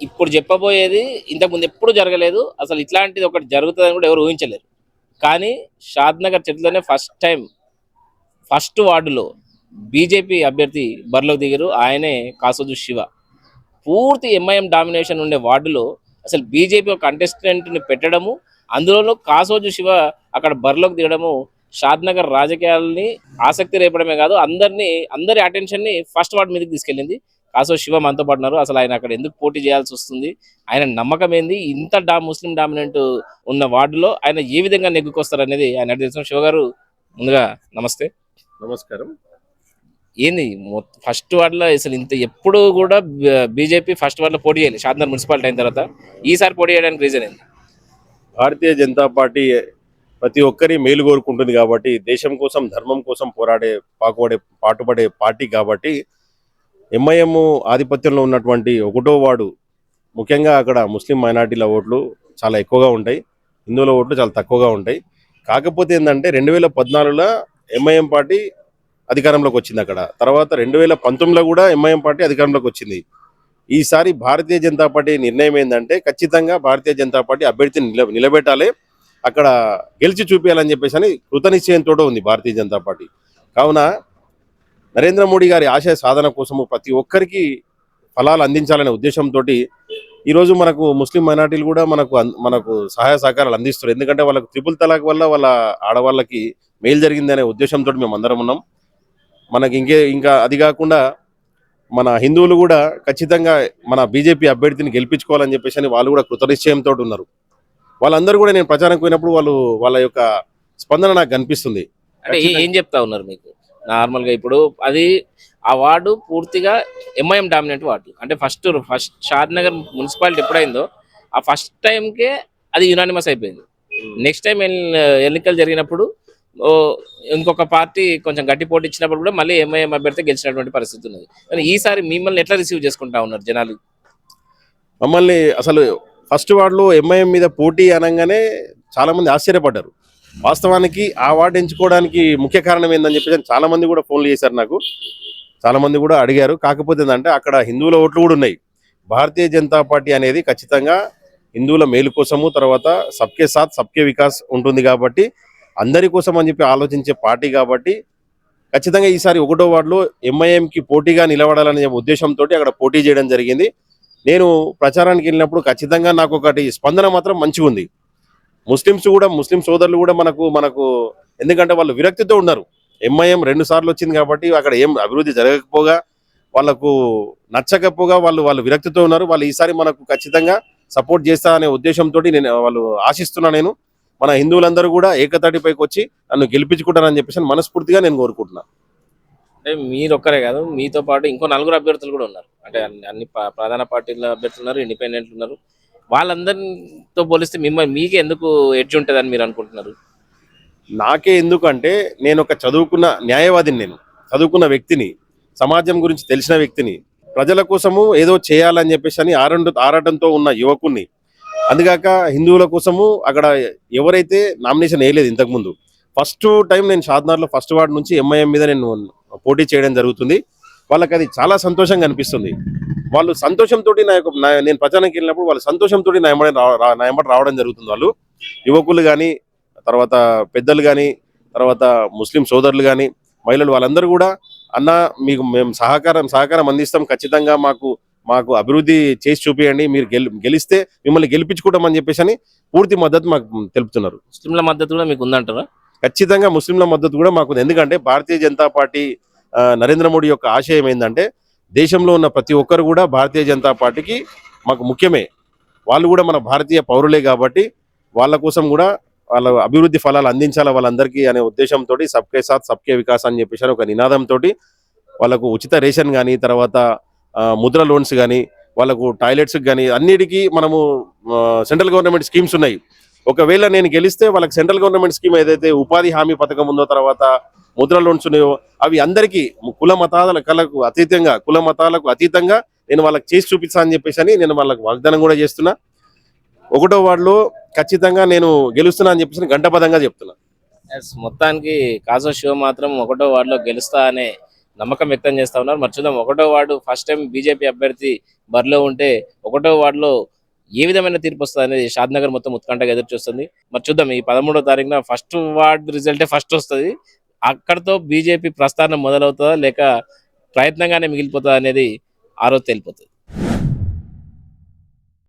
ఇప్పుడు చెప్పబోయేది ఇంతకుముందు ఎప్పుడు జరగలేదు. అసలు ఇట్లాంటిది ఒకటి జరుగుతుందని కూడా ఎవరు ఊహించలేరు. కానీ షాద్నగర్ చెట్లలోనే ఫస్ట్ టైం ఫస్ట్ వార్డులో బీజేపీ అభ్యర్థి బరిలోకి దిగారు. ఆయనే కాసోజు శివ. పూర్తి ఎంఐఎం డామినేషన్ ఉండే వార్డులో అసలు బీజేపీ ఒక కంటెస్టెంట్ని పెట్టడము అందులోనూ కాసోజు శివ అక్కడ బరిలోకి దిగడము షాద్నగర్ రాజకీయాలని ఆసక్తి రేపడమే కాదు అందరినీ అందరి అటెన్షన్ని ఫస్ట్ వార్డు మీదకి తీసుకెళ్ళింది. కాసో శివ మనతో పడినారు అసలు ఆయన అక్కడ ఎందుకు పోటీ చేయాల్సి వస్తుంది? ఆయన నమ్మకం ఏంది? ఇంత డా ముస్లిం డామినెంట్ ఉన్న వార్డులో ఆయన ఏ విధంగా నెగ్గుకొస్తారు అనేది ఆయన తెలుసు శివ గారు ముందుగా నమస్తే. నమస్కారం. ఏంది? ఫస్ట్ వార్డులో అసలు ఇంత ఎప్పుడు కూడా బీజేపీ ఫస్ట్ వార్డులో పోటీ చేయాలి. షాద్నగర్ మున్సిపాలిటీ అయిన తర్వాత ఈసారి పోటీ చేయడానికి రీజన్ ఏంది? భారతీయ జనతా పార్టీ ప్రతి ఒక్కరి మేలు కోరుకుంటుంది కాబట్టి దేశం కోసం ధర్మం కోసం పోరాడే పాకుపడే పాటుపడే పార్టీ కాబట్టి ఎంఐఎం ఆధిపత్యంలో ఉన్నటువంటి ఒకటో వార్డు ముఖ్యంగా అక్కడ ముస్లిం మైనార్టీల ఓట్లు చాలా ఎక్కువగా ఉంటాయి. హిందువుల ఓట్లు చాలా తక్కువగా ఉంటాయి. కాకపోతే ఏంటంటే రెండు వేల పద్నాలుగులో ఎంఐఎం పార్టీ అధికారంలోకి వచ్చింది అక్కడ. తర్వాత రెండు వేల పంతొమ్మిదిలో కూడా ఎంఐఎం పార్టీ అధికారంలోకి వచ్చింది. ఈసారి భారతీయ జనతా పార్టీ నిర్ణయం ఏంటంటే ఖచ్చితంగా భారతీయ జనతా పార్టీ అభ్యర్థిని నిల నిలబెట్టాలి. అక్కడ గెలిచి చూపించాలని చెప్పేసి అని కృతనిశ్చయంతో ఉంది భారతీయ జనతా పార్టీ. కావున నరేంద్ర మోడీ గారి ఆశయ సాధన కోసము ప్రతి ఒక్కరికి ఫలాలు అందించాలనే ఉద్దేశంతో ఈరోజు మనకు ముస్లిం మైనార్టీలు కూడా మనకు మనకు సహాయ సహకారాలు అందిస్తారు ఎందుకంటే వాళ్ళకు త్రిపుల్ తలాక్ వల్ల వాళ్ళ ఆడవాళ్ళకి మేలు జరిగిందనే ఉద్దేశంతో మేము అందరం ఉన్నాం. మనకి ఇంకే ఇంకా అది కాకుండా మన హిందువులు కూడా ఖచ్చితంగా మన బీజేపీ అభ్యర్థిని గెలిపించుకోవాలని చెప్పేసి అని వాళ్ళు కూడా కృతనిశ్చయంతో ఉన్నారు. వాళ్ళందరూ కూడా నేను ప్రచారం పోయినప్పుడు వాళ్ళు వాళ్ళ యొక్క స్పందన నాకు కనిపిస్తుంది. అంటే ఏం చెప్తా ఉన్నారు మీకు? నార్మల్గా ఇప్పుడు అది ఆ వార్డు పూర్తిగా ఎంఐఎం డామినెంట్ వార్డు. అంటే first first Shadnagar municipality ఎప్పుడైందో ఆ ఫస్ట్ టైంకే అది యునానిమస్ అయిపోయింది. నెక్స్ట్ టైం ఎన్నికలు జరిగినప్పుడు ఇంకొక పార్టీ కొంచెం గట్టి పోటీ ఇచ్చినప్పుడు కూడా మళ్ళీ ఎంఐఎం అభ్యర్థి గెలిచినటువంటి పరిస్థితి ఉన్నది. కానీ ఈసారి మిమ్మల్ని ఎట్లా రిసీవ్ చేసుకుంటా ఉన్నారు జనాలు? మమ్మల్ని అసలు ఫస్ట్ వార్డులో ఎంఐఎం మీద పోటీ అనగానే చాలా మంది ఆశ్చర్యపడ్డారు. వాస్తవానికి ఆ వార్డు ఎంచుకోవడానికి ముఖ్య కారణం ఏందని చెప్పేసి చాలా మంది కూడా ఫోన్లు చేశారు నాకు. చాలా మంది కూడా అడిగారు. కాకపోతే ఏంటంటే అక్కడ హిందువుల ఓట్లు కూడా ఉన్నాయి. భారతీయ జనతా పార్టీ అనేది ఖచ్చితంగా హిందువుల మేలు కోసము తర్వాత సబ్కే సాత్ సబ్కే వికాస్ ఉంటుంది కాబట్టి అందరి కోసం అని చెప్పి ఆలోచించే పార్టీ కాబట్టి ఖచ్చితంగా ఈసారి ఒకటో వార్డులో ఎంఐఎంకి పోటీగా నిలబడాలనే ఉద్దేశంతో అక్కడ పోటీ చేయడం జరిగింది. నేను ప్రచారానికి వెళ్ళినప్పుడు ఖచ్చితంగా నాకు ఒకటి స్పందన మాత్రం మంచిగా ఉంది ముస్లిమ్స్ కూడా ముస్లిం సోదరులు కూడా మనకు మనకు ఎందుకంటే వాళ్ళు విరక్తితో ఉన్నారు. ఎంఐఎం రెండు సార్లు వచ్చింది కాబట్టి అక్కడ ఏం అభివృద్ధి జరగకపోగా వాళ్ళకు నచ్చకపోగా వాళ్ళు వాళ్ళు విరక్తితో ఉన్నారు. వాళ్ళు ఈసారి మనకు ఖచ్చితంగా సపోర్ట్ చేస్తా అనే ఉద్దేశంతో నేను వాళ్ళు ఆశిస్తున్నా నేను. మన హిందువులందరూ కూడా ఏకతాటిపైకి వచ్చి నన్ను గెలిపించుకుంటారని చెప్పేసి మనస్ఫూర్తిగా నేను కోరుకుంటున్నా. అంటే మీరు ఒక్కరే కాదు మీతో పాటు ఇంకో నలుగురు అభ్యర్థులు కూడా ఉన్నారు. అంటే అన్ని- ప్రధాన పార్టీల అభ్యర్థులు ఉన్నారు ఇండిపెండెంట్లు ఉన్నారు. వాళ్ళందరితో పోలిస్తే మిమ్మల్ని మీకే ఎందుకు ఎడ్జ్ ఉంటుందని మీరు అనుకుంటున్నారు? నాకే ఎందుకంటే నేను ఒక చదువుకున్న న్యాయవాదిని నేను చదువుకున్న వ్యక్తిని సమాజం గురించి తెలిసిన వ్యక్తిని ప్రజల కోసము ఏదో చేయాలని చెప్పేసి అని ఆరండు ఆరాటంతో ఉన్న యువకుణ్ణి. అందుగాక హిందువుల కోసము అక్కడ ఎవరైతే నామినేషన్ వేయలేదు ఇంతకుముందు ఫస్ట్ టైం నేను షాద్నార్లో ఫస్ట్ వార్డ్ నుంచి ఎంఐఎం మీద నేను పోటీ చేయడం జరుగుతుంది. వాళ్ళకి అది చాలా సంతోషంగా అనిపిస్తుంది. వాళ్ళు సంతోషంతో నా యొక్క నేను ప్రచారానికి వెళ్ళినప్పుడు వాళ్ళు సంతోషంతో నా రా- నా ఎమ్మడి రావడం జరుగుతుంది. వాళ్ళు యువకులు కానీ తర్వాత పెద్దలు కానీ తర్వాత ముస్లిం సోదరులు కానీ మహిళలు వాళ్ళందరూ కూడా అన్న మీకు మేము సహకారం సహకారం అందిస్తాం. ఖచ్చితంగా మాకు మాకు అభివృద్ధి చేసి చూపియండి. మీరు గెలి గెలిస్తే మిమ్మల్ని గెలిపించుకుంటామని చెప్పేసి అని పూర్తి మద్దతు మాకు తెలుపుతున్నారు. ముస్లింల మద్దతు కూడా మీకు ఉందంటారా? ఖచ్చితంగా ముస్లింల మద్దతు కూడా మాకు. ఎందుకంటే భారతీయ జనతా పార్టీ నరేంద్ర మోడీ యొక్క ఆశయం ఏంటంటే దేశంలో ఉన్న ప్రతి ఒక్కరు కూడా భారతీయ జనతా పార్టీకి మాకు ముఖ్యమే. వాళ్ళు కూడా మన భారతీయ పౌరులే కాబట్టి వాళ్ళ కోసం కూడా వాళ్ళ అభివృద్ధి ఫలాలు అందించాలి వాళ్ళందరికీ అనే ఉద్దేశంతో సబ్కే సాత్ సబ్కే వికాస్ అని చెప్పేసి ఒక నినాదంతో వాళ్ళకు ఉచిత రేషన్ కానీ తర్వాత ఆ, ముద్ర లోన్స్ కానీ వాళ్ళకు టాయిలెట్స్ కానీ అన్నిటికీ మనము సెంట్రల్ గవర్నమెంట్ స్కీమ్స్ ఉన్నాయి. ఒకవేళ నేను గెలిస్తే వాళ్ళకి సెంట్రల్ గవర్నమెంట్ స్కీమ్ ఏదైతే ఉపాధి హామీ పథకం ఉందో తర్వాత ముద్రలు ఉంచునేవో అవి అందరికీ కుల మతాల కళకు అతీతంగా కుల మతాలకు అతీతంగా నేను వాళ్ళకి చేసి చూపిస్తా అని చెప్పేసి అని నేను వాళ్ళకి వాగ్దానం కూడా చేస్తున్నా. ఒకటో వార్డులో ఖచ్చితంగా నేను గెలుస్తున్నా అని చెప్పేసి గంటపదంగా చెప్తున్నా. మొత్తానికి కాజో శివ మాత్రం ఒకటో వార్డులో గెలుస్తా అనే నమ్మకం వ్యక్తం చేస్తా ఉన్నారు. మరి చూద్దాం ఒకటో వార్డు ఫస్ట్ టైం బీజేపీ అభ్యర్థి బరిలో ఉంటే ఒకటో వార్డులో ఏ విధమైన తీర్పు వస్తుంది అనేది షాద్నగర్ మొత్తం ఉత్కంఠగా ఎదురు చూస్తుంది. మరి చూద్దాం ఈ పదమూడో తారీఖున ఫస్ట్ వార్డ్ రిజల్టే ఫస్ట్ వస్తుంది. అక్కడతో బీజేపీ ప్రస్థానం మొదలవుతుందా లేక ప్రయత్నంగానే మిగిలిపోతుందా అనేది ఆ రోజు తెలిపోతుంది.